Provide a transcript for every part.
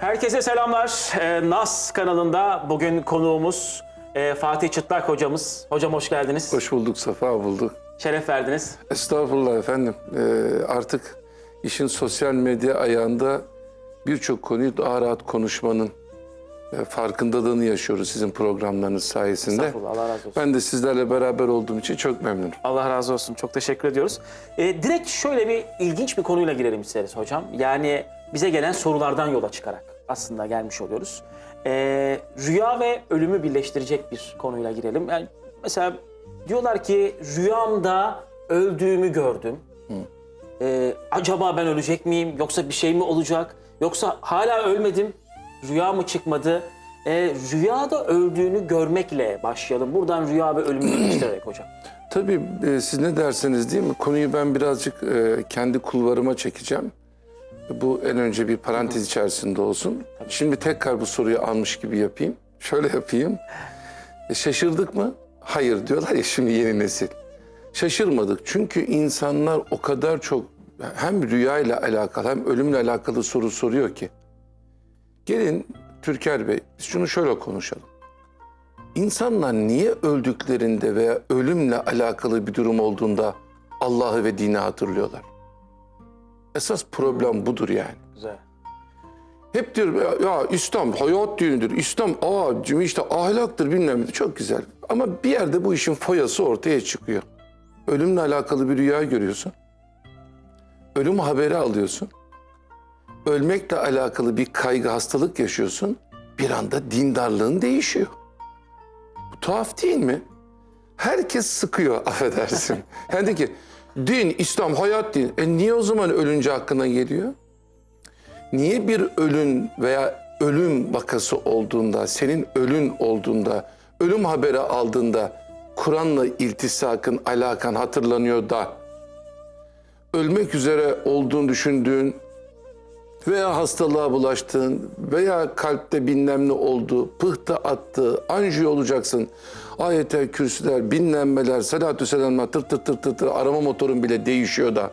Herkese selamlar. Ee, Nas kanalında bugün konuğumuz e, Fatih Çıtlak hocamız. Hocam hoş geldiniz. Hoş bulduk, safa bulduk. Şeref verdiniz. Estağfurullah efendim. Ee, artık işin sosyal medya ayağında birçok konuyu daha rahat konuşmanın e, farkındalığını yaşıyoruz sizin programlarınız sayesinde. Estağfurullah, Allah razı olsun. Ben de sizlerle beraber olduğum için çok memnunum. Allah razı olsun. Çok teşekkür ediyoruz. Ee, direkt şöyle bir ilginç bir konuyla girelim isteriz hocam. Yani bize gelen sorulardan yola çıkarak aslında gelmiş oluyoruz. Ee, rüya ve ölümü birleştirecek bir konuyla girelim. Yani mesela diyorlar ki rüyamda öldüğümü gördüm. Ee, acaba ben ölecek miyim? Yoksa bir şey mi olacak? Yoksa hala ölmedim, rüya mı çıkmadı? Ee, rüyada öldüğünü görmekle başlayalım. Buradan rüya ve ölümü birleştirerek hocam. Tabii e, siz ne derseniz değil mi? Konuyu ben birazcık e, kendi kulvarıma çekeceğim. Bu en önce bir parantez içerisinde olsun. Şimdi tekrar bu soruyu almış gibi yapayım. Şöyle yapayım. E, şaşırdık mı? Hayır diyorlar ya şimdi yeni nesil. Şaşırmadık çünkü insanlar o kadar çok hem rüya ile alakalı hem ölümle alakalı soru soruyor ki. Gelin Türker Bey biz şunu şöyle konuşalım. İnsanlar niye öldüklerinde veya ölümle alakalı bir durum olduğunda Allah'ı ve dini hatırlıyorlar? Esas problem budur yani. Güzel. Hep diyor ya, ya İslam hayat dinidir. İslam aa işte ahlaktır bilmem ne. Çok güzel. Ama bir yerde bu işin foyası ortaya çıkıyor. Ölümle alakalı bir rüya görüyorsun. Ölüm haberi alıyorsun. Ölmekle alakalı bir kaygı, hastalık yaşıyorsun. Bir anda dindarlığın değişiyor. Bu tuhaf değil mi? Herkes sıkıyor affedersin. yani de ki din, İslam, hayat din. E niye o zaman ölünce hakkına geliyor? Niye bir ölün veya ölüm vakası olduğunda, senin ölün olduğunda, ölüm haberi aldığında Kur'an'la iltisakın, alakan hatırlanıyor da ölmek üzere olduğunu düşündüğün veya hastalığa bulaştığın veya kalpte bilmem ne oldu, pıhtı attı, anjiyo olacaksın. Ayetel kürsüler, binlenmeler, salatü selamlar, tır tır tır tır tır arama motorun bile değişiyor da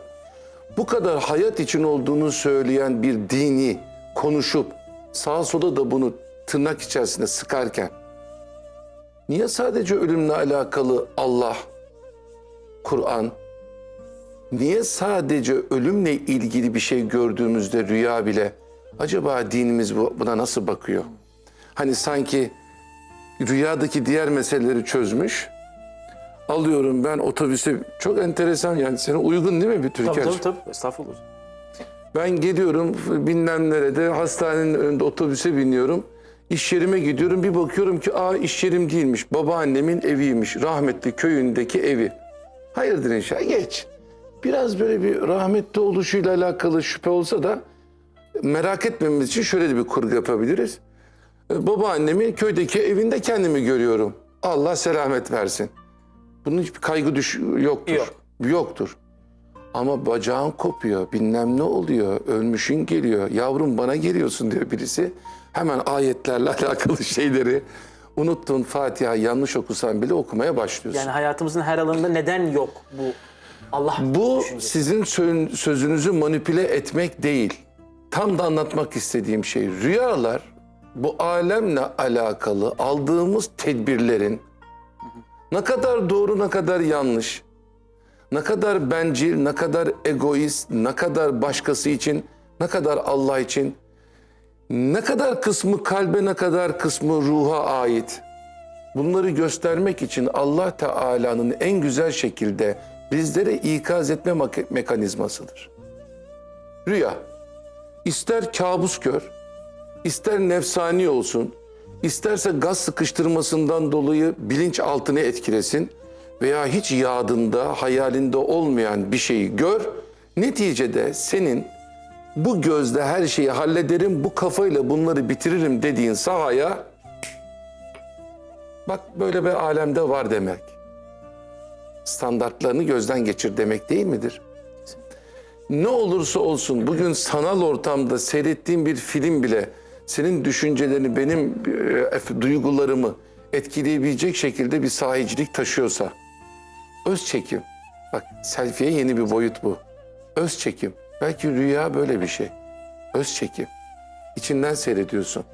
bu kadar hayat için olduğunu söyleyen bir dini konuşup sağa sola da bunu tırnak içerisinde sıkarken niye sadece ölümle alakalı Allah, Kur'an, niye sadece ölümle ilgili bir şey gördüğümüzde rüya bile acaba dinimiz bu- buna nasıl bakıyor? Hani sanki rüyadaki diğer meseleleri çözmüş. Alıyorum ben otobüse çok enteresan yani sana uygun değil mi bir Tabii Türkiye? tabii tabii. Estağfurullah. Ben geliyorum bilmem nerede hastanenin önünde otobüse biniyorum. İş yerime gidiyorum bir bakıyorum ki aa iş yerim değilmiş. Babaannemin eviymiş. Rahmetli köyündeki evi. Hayırdır inşallah geç. Biraz böyle bir rahmetli oluşuyla alakalı şüphe olsa da merak etmemiz için şöyle bir kurgu yapabiliriz. Ee, Babaannemin köydeki evinde kendimi görüyorum. Allah selamet versin. Bunun hiçbir kaygı düş yoktur. Yok. Yoktur. Ama bacağın kopuyor, bilmem ne oluyor, ölmüşün geliyor, yavrum bana geliyorsun diyor birisi. Hemen ayetlerle alakalı şeyleri unuttun Fatiha yanlış okusan bile okumaya başlıyorsun. Yani hayatımızın her alanında neden yok bu Allah Bu düşüncesi? sizin sö- sözünüzü manipüle etmek değil. Tam da anlatmak istediğim şey. Rüyalar bu alemle alakalı aldığımız tedbirlerin ne kadar doğru ne kadar yanlış, ne kadar bencil, ne kadar egoist, ne kadar başkası için, ne kadar Allah için, ne kadar kısmı kalbe ne kadar kısmı ruha ait. Bunları göstermek için Allah Teala'nın en güzel şekilde bizlere ikaz etme mekanizmasıdır. Rüya. İster kabus gör, ister nefsani olsun, isterse gaz sıkıştırmasından dolayı bilinç altını etkilesin veya hiç yadında, hayalinde olmayan bir şeyi gör, neticede senin bu gözle her şeyi hallederim, bu kafayla bunları bitiririm dediğin sahaya bak böyle bir alemde var demek. Standartlarını gözden geçir demek değil midir? Ne olursa olsun bugün sanal ortamda seyrettiğim bir film bile senin düşüncelerini, benim e, duygularımı etkileyebilecek şekilde bir sahicilik taşıyorsa, öz çekim, bak selfie'ye yeni bir boyut bu. Öz çekim, belki rüya böyle bir şey. Öz çekim. İçinden seyrediyorsun.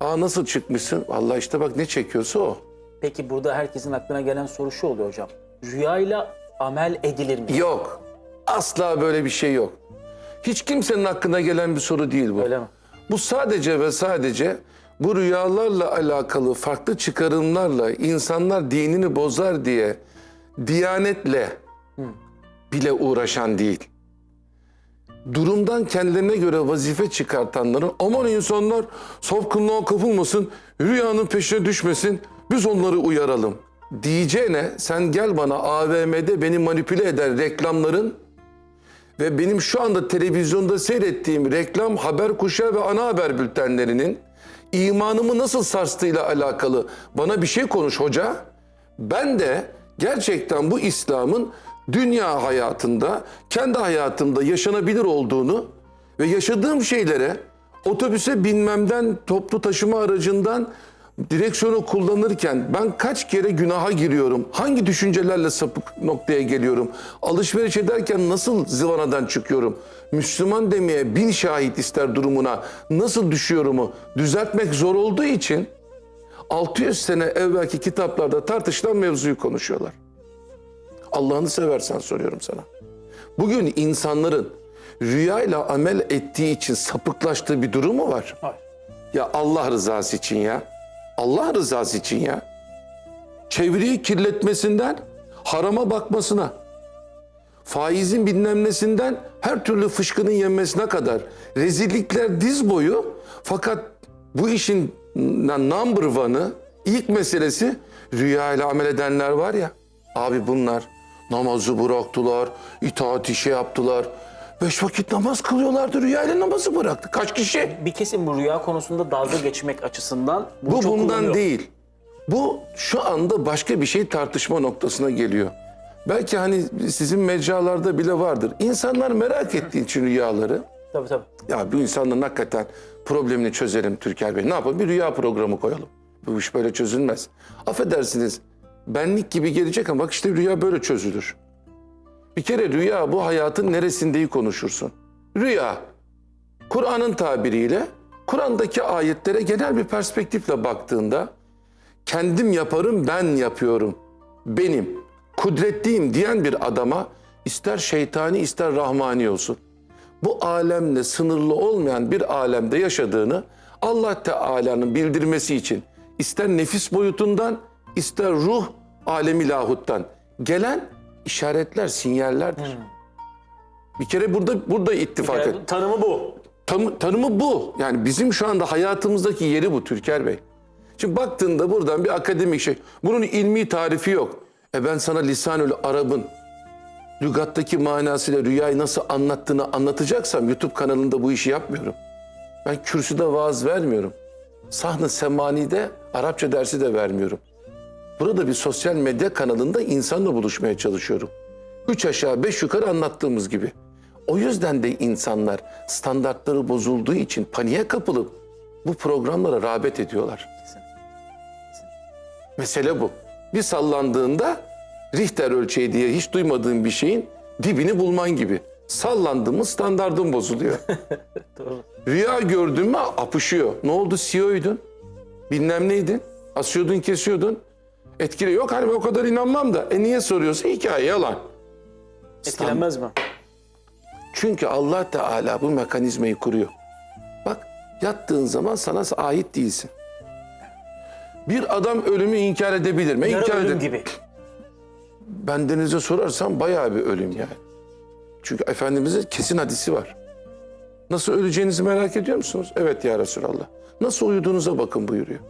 Aa nasıl çıkmışsın? Vallahi işte bak ne çekiyorsa o. Peki burada herkesin aklına gelen soru şu oluyor hocam. Rüyayla amel edilir mi? Yok. Asla böyle bir şey yok. Hiç kimsenin aklına gelen bir soru değil bu. Öyle mi? Bu sadece ve sadece bu rüyalarla alakalı farklı çıkarımlarla insanlar dinini bozar diye diyanetle bile uğraşan değil. Durumdan kendilerine göre vazife çıkartanların aman insanlar safkınlığa kapılmasın, rüyanın peşine düşmesin, biz onları uyaralım. Diyeceğine sen gel bana AVM'de beni manipüle eden reklamların ve benim şu anda televizyonda seyrettiğim reklam haber kuşağı ve ana haber bültenlerinin imanımı nasıl sarstığıyla alakalı bana bir şey konuş hoca. Ben de gerçekten bu İslam'ın dünya hayatında, kendi hayatımda yaşanabilir olduğunu ve yaşadığım şeylere otobüse binmemden, toplu taşıma aracından direksiyonu kullanırken ben kaç kere günaha giriyorum? Hangi düşüncelerle sapık noktaya geliyorum? Alışveriş ederken nasıl zıvanadan çıkıyorum? Müslüman demeye bin şahit ister durumuna nasıl düşüyorumu düzeltmek zor olduğu için 600 sene evvelki kitaplarda tartışılan mevzuyu konuşuyorlar. Allah'ını seversen soruyorum sana. Bugün insanların rüyayla amel ettiği için sapıklaştığı bir durum mu var? Hayır. Ya Allah rızası için ya. Allah rızası için ya. Çevreyi kirletmesinden harama bakmasına, faizin bilmem her türlü fışkının yenmesine kadar rezillikler diz boyu fakat bu işin number one'ı ilk meselesi rüya ile amel edenler var ya abi bunlar namazı bıraktılar, itaat işi yaptılar. Beş vakit namaz kılıyorlardı rüya ile namazı bıraktı. Kaç kişi? Bir kesim bu rüya konusunda dalga geçmek açısından bunu Bu çok bundan kullanıyor. değil. Bu şu anda başka bir şey tartışma noktasına geliyor. Belki hani sizin mecralarda bile vardır. İnsanlar merak ettiği için rüyaları. Tabii tabii. Ya bu insanların hakikaten problemini çözelim Türker Bey. Ne yapalım? Bir rüya programı koyalım. Bu iş böyle çözülmez. Affedersiniz benlik gibi gelecek ama bak işte rüya böyle çözülür. Bir kere rüya bu hayatın neresindeyi konuşursun. Rüya Kur'an'ın tabiriyle Kur'an'daki ayetlere genel bir perspektifle baktığında kendim yaparım ben yapıyorum. Benim kudretliyim diyen bir adama ister şeytani ister rahmani olsun. Bu alemle sınırlı olmayan bir alemde yaşadığını Allah Teala'nın bildirmesi için ister nefis boyutundan ister ruh alemi lahuttan gelen işaretler, sinyallerdir. Bir kere burada burada ittifak et. Yani tanımı bu. Tam- tanımı bu. Yani bizim şu anda hayatımızdaki yeri bu Türker Bey. Şimdi baktığında buradan bir akademik şey. Bunun ilmi tarifi yok. E ben sana lisanül Arap'ın lügattaki manasıyla rüyayı nasıl anlattığını anlatacaksam YouTube kanalında bu işi yapmıyorum. Ben kürsüde vaaz vermiyorum. Sahne semanide Arapça dersi de vermiyorum. Burada bir sosyal medya kanalında insanla buluşmaya çalışıyorum. Üç aşağı beş yukarı anlattığımız gibi. O yüzden de insanlar standartları bozulduğu için paniğe kapılıp bu programlara rağbet ediyorlar. Mesele bu. Bir sallandığında Richter ölçeği diye hiç duymadığın bir şeyin dibini bulman gibi. Sallandın mı standardın bozuluyor. Doğru. Rüya gördün mü apışıyor. Ne oldu CEO'ydun? Bilmem neydin? Asıyordun kesiyordun. Etkili yok hani o kadar inanmam da. E niye soruyorsun? Hikaye yalan. Etkilenmez mi? Çünkü Allah Teala bu mekanizmayı kuruyor. Bak yattığın zaman sana ait değilsin. Bir adam ölümü inkar edebilir mi? Yarı İnkar ölüm eder. gibi. Bendenize sorarsam bayağı bir ölüm yani. Çünkü Efendimiz'in kesin hadisi var. Nasıl öleceğinizi merak ediyor musunuz? Evet ya Resulallah. Nasıl uyuduğunuza bakın buyuruyor.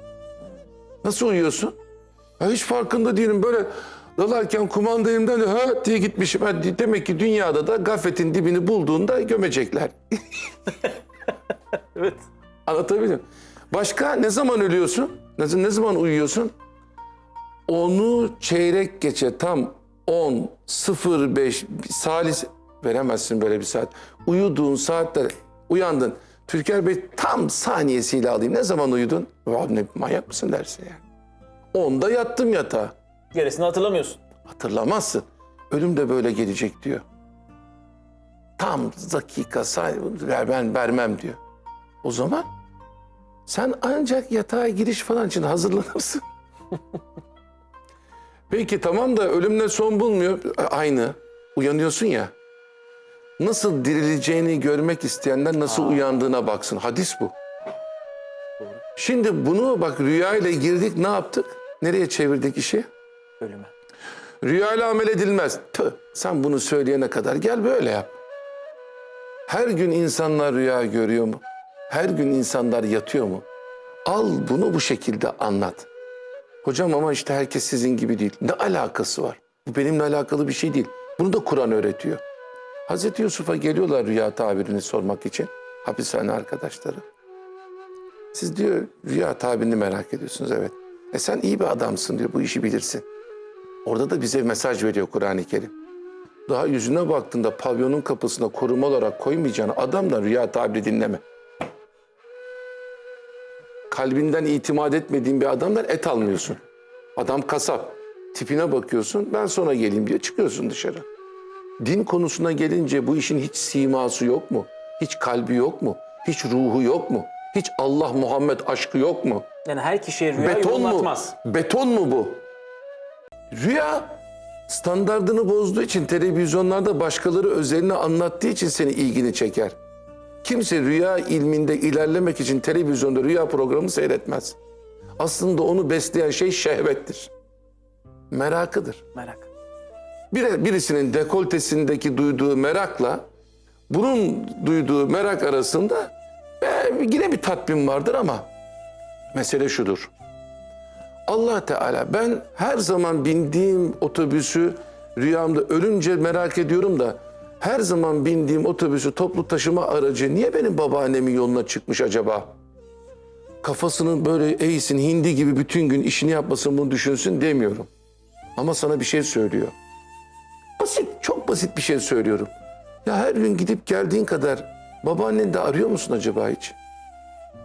Nasıl uyuyorsun? Ya hiç farkında değilim. Böyle dalarken kumanda elimden de ha diye gitmişim. Ha, demek ki dünyada da gafletin dibini bulduğunda gömecekler. Evet. Anlatabiliyor? Başka ne zaman ölüyorsun? Ne, ne zaman uyuyorsun? Onu çeyrek geçe tam 10, 05, salis veremezsin böyle bir saat. Uyuduğun saatte uyandın. Türker Bey tam saniyesiyle alayım. Ne zaman uyudun? Ne manyak mısın dersin yani. Onda yattım yatağa. Gerisini hatırlamıyorsun. Hatırlamazsın. Ölüm de böyle gelecek diyor. Tam dakika ver- ben vermem diyor. O zaman sen ancak yatağa giriş falan için hazırlanırsın. Peki tamam da ölümle son bulmuyor. Aynı. Uyanıyorsun ya. Nasıl dirileceğini görmek isteyenler nasıl uyandığına baksın. Hadis bu. Şimdi bunu bak rüya ile girdik ne yaptık? Nereye çevirdik işi? Ölüme. Rüya ile amel edilmez. Tüh, sen bunu söyleyene kadar gel böyle yap. Her gün insanlar rüya görüyor mu? Her gün insanlar yatıyor mu? Al bunu bu şekilde anlat. Hocam ama işte herkes sizin gibi değil. Ne alakası var? Bu benimle alakalı bir şey değil. Bunu da Kur'an öğretiyor. Hazreti Yusuf'a geliyorlar rüya tabirini sormak için. Hapishane arkadaşları. Siz diyor rüya tabirini merak ediyorsunuz evet. E sen iyi bir adamsın diyor bu işi bilirsin. Orada da bize mesaj veriyor Kur'an-ı Kerim. Daha yüzüne baktığında pavyonun kapısına koruma olarak koymayacağın adamdan rüya tabiri dinleme. Kalbinden itimat etmediğin bir adamdan et almıyorsun. Adam kasap. Tipine bakıyorsun ben sonra geleyim diye çıkıyorsun dışarı. Din konusuna gelince bu işin hiç siması yok mu? Hiç kalbi yok mu? Hiç ruhu yok mu? Hiç Allah Muhammed aşkı yok mu? Yani her kişiye rüya Beton mu? yorumlatmaz. Beton mu bu? Rüya standardını bozduğu için televizyonlarda başkaları özelini anlattığı için seni ilgini çeker. Kimse rüya ilminde ilerlemek için televizyonda rüya programı seyretmez. Aslında onu besleyen şey şehvettir. Merakıdır. Merak. Bir, birisinin dekoltesindeki duyduğu merakla bunun duyduğu merak arasında yine bir tatmin vardır ama mesele şudur. Allah Teala ben her zaman bindiğim otobüsü rüyamda ölünce merak ediyorum da her zaman bindiğim otobüsü toplu taşıma aracı niye benim babaannemin yoluna çıkmış acaba? Kafasının böyle eğsin hindi gibi bütün gün işini yapmasın bunu düşünsün demiyorum. Ama sana bir şey söylüyor. Basit, çok basit bir şey söylüyorum. Ya her gün gidip geldiğin kadar babaannen de arıyor musun acaba hiç?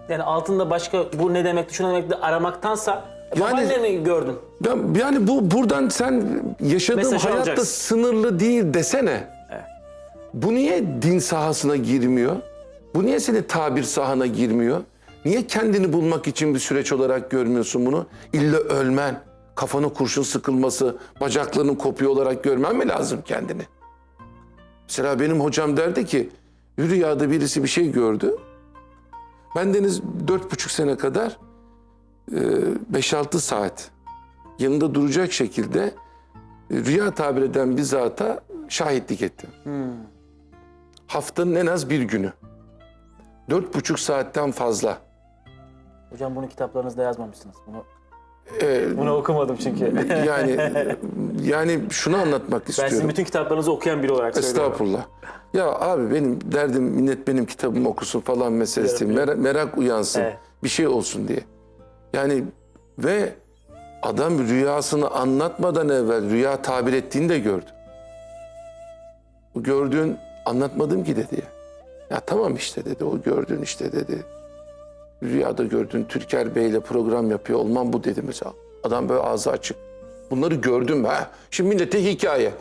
Yani altında başka bu ne demek, şu ne demek de aramaktansa Yani- babaannemi gördüm. Ben, yani bu buradan sen yaşadığım Mesajı hayatta alacaksın. sınırlı değil desene. Evet. Bu niye din sahasına girmiyor? Bu niye senin tabir sahana girmiyor? Niye kendini bulmak için bir süreç olarak görmüyorsun bunu? İlla ölmen, kafana kurşun sıkılması, bacaklarının kopuyor olarak görmen mi lazım kendini? Mesela benim hocam derdi ki, rüyada birisi bir şey gördü. Bendeniz dört buçuk sene kadar e, 5-6 saat yanında duracak şekilde e, rüya tabir eden bir zata şahitlik ettim. Haftanın en az bir günü. Dört buçuk saatten fazla. Hocam bunu kitaplarınızda yazmamışsınız. Bunu Ee, bunu okumadım çünkü. yani yani şunu anlatmak ben sizin istiyorum. bütün kitaplarınızı okuyan biri olarak söylüyorum. Estağfurullah. Ya abi benim derdim millet benim kitabımı okusun falan meselesi. Biliyorum, Merak, merak uyansın. Evet. Bir şey olsun diye. Yani ve adam rüyasını anlatmadan evvel rüya tabir ettiğini de gördü. Bu gördüğün anlatmadım ki dedi ya. Ya tamam işte dedi o gördüğün işte dedi. Rüyada gördüğün Türker Bey'le program yapıyor olmam bu dedi mesela. Adam böyle ağzı açık. Bunları gördüm ha. Şimdi millete hikaye.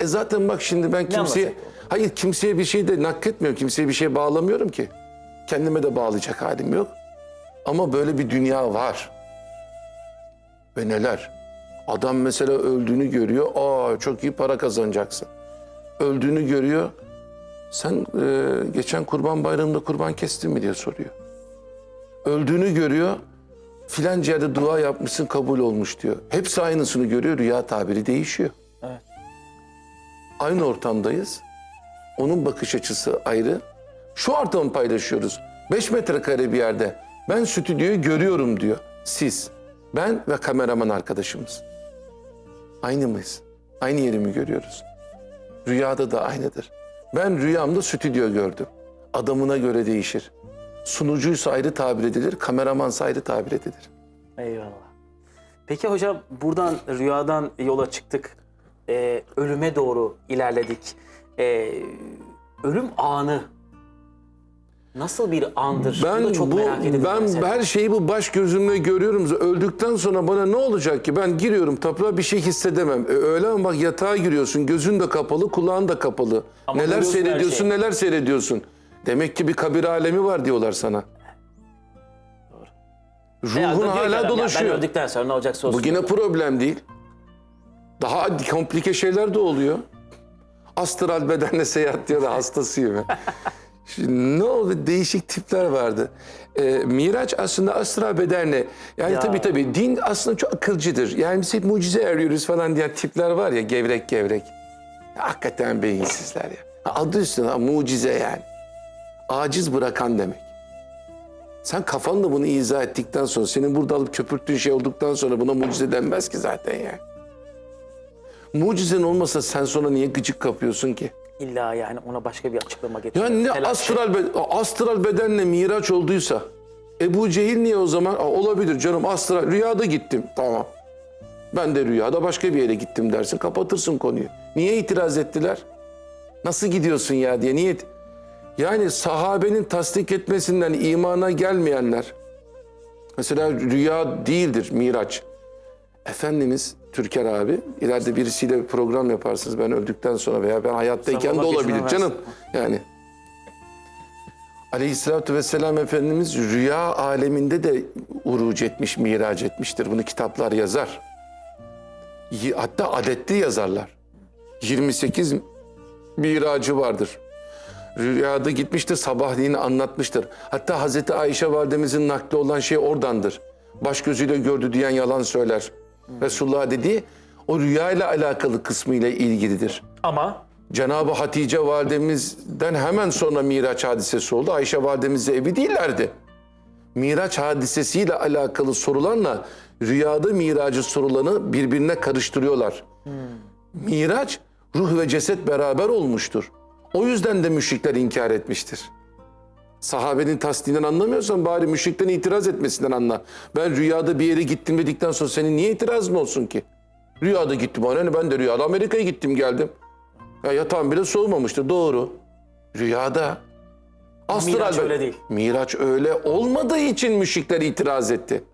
E zaten bak şimdi ben kimseye... Hayır kimseye bir şey de nakletmiyorum. Kimseye bir şey bağlamıyorum ki. Kendime de bağlayacak halim yok. Ama böyle bir dünya var. Ve neler? Adam mesela öldüğünü görüyor. Aa çok iyi para kazanacaksın. Öldüğünü görüyor. Sen e, geçen kurban bayramında kurban kestin mi diye soruyor. Öldüğünü görüyor. Filanca yerde dua yapmışsın kabul olmuş diyor. Hepsi aynısını görüyor. Rüya tabiri değişiyor. Evet. Aynı ortamdayız. Onun bakış açısı ayrı. Şu ortamı paylaşıyoruz. 5 metrekare bir yerde. Ben stüdyoyu görüyorum diyor. Siz, ben ve kameraman arkadaşımız. Aynı mıyız? Aynı yeri mi görüyoruz? Rüyada da aynıdır. Ben rüyamda stüdyo gördüm. Adamına göre değişir. Sunucuysa ayrı tabir edilir, kameramansa ayrı tabir edilir. Eyvallah. Peki hocam buradan rüyadan yola çıktık. Ee, ölüme doğru ilerledik. Ee, ölüm anı nasıl bir andır? Ben bu da çok bu merak ediyorum. ben mesela. her şeyi bu baş gözümle görüyorum. Öldükten sonra bana ne olacak ki? Ben giriyorum tapınağa bir şey hissedemem. E, öyle ama bak yatağa giriyorsun. Gözün de kapalı, kulağın da kapalı. Ama neler seyrediyorsun, neler seyrediyorsun. Demek ki bir kabir alemi var diyorlar sana. Ruhun diyor ki adam, hala dolaşıyor. Ben öldükten sonra ne olacaksa olsun. Bu yine problem değil. Daha komplike şeyler de oluyor. Astral bedenle seyahat diyor da hastasıyım. ben. Şimdi ne oldu? Değişik tipler vardı. Ee, Miraç aslında astral bedenle. Yani Ya. tabii tabii din aslında çok akılcıdır. Yani biz hep mucize arıyoruz falan diyen tipler var ya gevrek gevrek. Hakikaten beyinsizler ya. Adı üstüne ha, mucize yani. Aciz bırakan demek. Sen kafanla bunu izah ettikten sonra, senin burada alıp köpürttüğün şey olduktan sonra buna mucize denmez ki zaten yani. Mucizen olmasa sen sonra niye gıcık kapıyorsun ki? İlla yani ona başka bir açıklama getiriyor. Yani ne Telaş- astral, be- astral bedenle miraç olduysa, Ebu Cehil niye o zaman? Aa, olabilir canım astral, rüyada gittim. Tamam. Ben de rüyada başka bir yere gittim dersin, kapatırsın konuyu. Niye itiraz ettiler? Nasıl gidiyorsun ya diye. Niye? Yani sahabenin tasdik etmesinden imana gelmeyenler, mesela rüya değildir miraç. Efendimiz Türker abi, ileride birisiyle bir program yaparsınız ben öldükten sonra veya ben hayattayken de olabilir canım. Yani Aleyhisselatü Vesselam Efendimiz rüya aleminde de uruc etmiş, miraç etmiştir. Bunu kitaplar yazar. Hatta adetli yazarlar. 28 miracı vardır. Rüyada gitmiştir, sabahleyin anlatmıştır. Hatta Hazreti Ayşe validemizin nakli olan şey oradandır. Baş gözüyle gördü diyen yalan söyler. Resulullah dediği o rüya ile alakalı kısmı ile ilgilidir. Ama Cenab-ı Hatice validemizden hemen sonra Miraç hadisesi oldu. Ayşe validemizle evi değillerdi. Miraç hadisesiyle alakalı sorularla rüyada miracı sorulanı birbirine karıştırıyorlar. Miraç ruh ve ceset beraber olmuştur. O yüzden de müşrikler inkar etmiştir. Sahabenin tasdiğinden anlamıyorsan bari müşrikten itiraz etmesinden anla. Ben rüyada bir yere gittim dedikten sonra senin niye itirazın olsun ki? Rüyada gittim. Hani ben de rüyada Amerika'ya gittim geldim. Ya yatağım bile soğumamıştı. Doğru. Rüyada. Miraç be- öyle değil. Miraç öyle olmadığı için müşrikler itiraz etti.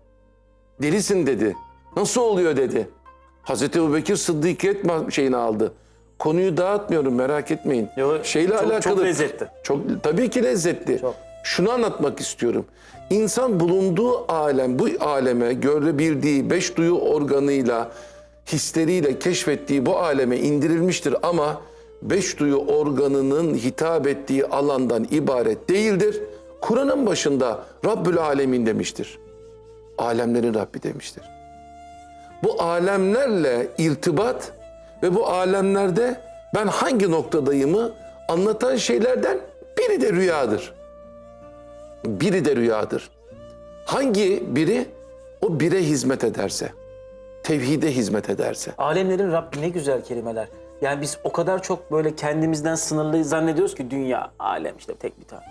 Delisin dedi. Nasıl oluyor dedi. Hazreti Ebubekir Sıddıkiyet şeyini aldı. Konuyu dağıtmıyorum merak etmeyin. Yo, Şeyle çok- çok alakalı. lezzetli. Çok tabii ki lezzetli. Çok. Şunu anlatmak istiyorum. İnsan bulunduğu alem, bu aleme görebildiği beş duyu organıyla, hisleriyle keşfettiği bu aleme indirilmiştir ama beş duyu organının hitap ettiği alandan ibaret değildir. Kur'an'ın başında Rabbül Alemin demiştir. Alemlerin Rabbi demiştir. Bu alemlerle irtibat ve bu alemlerde ben hangi noktadayımı anlatan şeylerden biri de rüyadır. Biri de rüyadır. Hangi biri? O bire hizmet ederse, tevhide hizmet ederse. alemlerin Rabbi ne güzel kelimeler. Yani biz o kadar çok böyle kendimizden sınırlı zannediyoruz ki dünya, alem işte tek bir tane.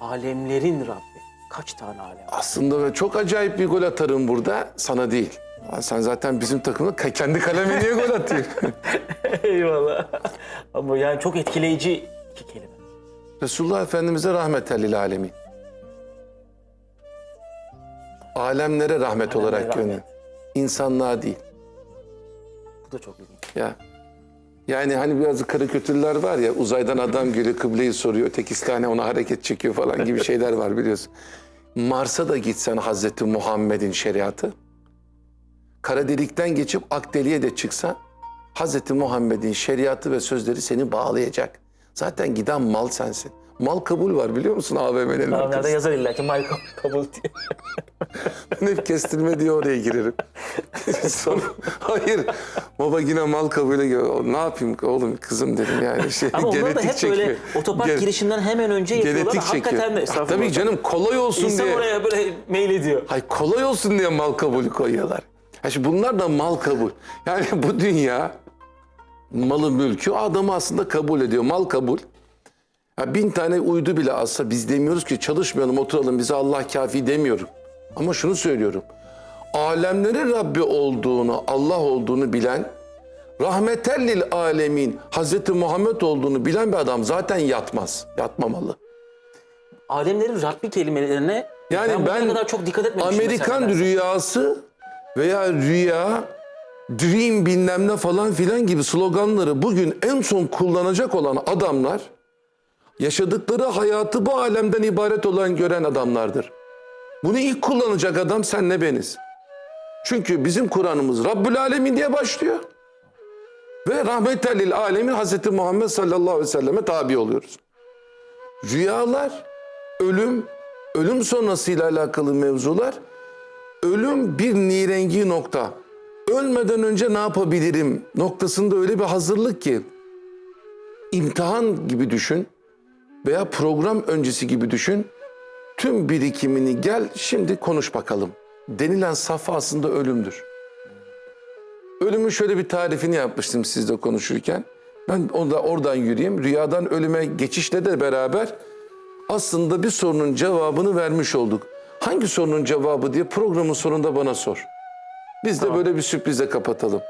Alemlerin Rabbi. Kaç tane alem? Aslında ben çok acayip bir gol atarım burada, sana değil. Sen zaten bizim takımda ka- kendi kaleme niye gol atıyorsun? Eyvallah. Ama yani çok etkileyici iki kelime. Resulullah Efendimiz'e rahmet lil alemin. Alemlere rahmet olarak rahmet. İnsanlığa değil. Bu da çok ilginç. Ya. Yani hani biraz karikatürler var ya uzaydan adam geliyor kıbleyi soruyor ötekisi ona hareket çekiyor falan gibi şeyler var biliyorsun. Mars'a da gitsen Hazreti Muhammed'in şeriatı kara delikten geçip ak deliğe de çıksa Hazreti Muhammed'in şeriatı ve sözleri seni bağlayacak. Zaten giden mal sensin. Mal kabul var biliyor musun AVM'nin arkasında. yazar illa ki Michael kabul diye. Ben hep kestirme diye oraya girerim. Sonra, hayır. Baba yine mal kabule geliyor. Ne yapayım oğlum kızım dedim yani. Şey, Ama onlar da genetik hep böyle çekiyor. otopark Gen- girişinden hemen önce yapıyorlar. Genetik çekiyor. Hakikaten de Ah. Tabii canım kolay olsun İnsan diye. oraya böyle mail ediyor. Hay kolay olsun diye mal kabulü koyuyorlar. Şimdi bunlar da mal kabul. Yani bu dünya malı mülkü adamı aslında kabul ediyor. Mal kabul. Ha bin tane uydu bile alsa biz demiyoruz ki çalışmayalım oturalım bize Allah kafi demiyorum. Ama şunu söylüyorum. Alemlerin Rabbi olduğunu, Allah olduğunu bilen, rahmetellil alemin, Hazreti Muhammed olduğunu bilen bir adam zaten yatmaz. Yatmamalı. Alemlerin Rabbi kelimelerine Yani ben, ben kadar çok dikkat etmemişim. Amerikan mesela. rüyası veya rüya, dream bilmem ne falan filan gibi sloganları bugün en son kullanacak olan adamlar yaşadıkları hayatı bu alemden ibaret olan gören adamlardır. Bunu ilk kullanacak adam senle beniz. Çünkü bizim Kur'an'ımız Rabbül Alemin diye başlıyor. Ve rahmetel lil alemin Hazreti Muhammed sallallahu aleyhi ve selleme tabi oluyoruz. Rüyalar, ölüm, ölüm sonrasıyla alakalı mevzular, ölüm bir nirengi nokta. Ölmeden önce ne yapabilirim noktasında öyle bir hazırlık ki imtihan gibi düşün veya program öncesi gibi düşün. Tüm birikimini gel şimdi konuş bakalım. Denilen safha aslında ölümdür. Ölümün şöyle bir tarifini yapmıştım sizle konuşurken. Ben onda oradan yürüyeyim. Rüyadan ölüme geçişle de beraber aslında bir sorunun cevabını vermiş olduk. Hangi sorunun cevabı diye programın sonunda bana sor. Biz de böyle bir sürprize kapatalım.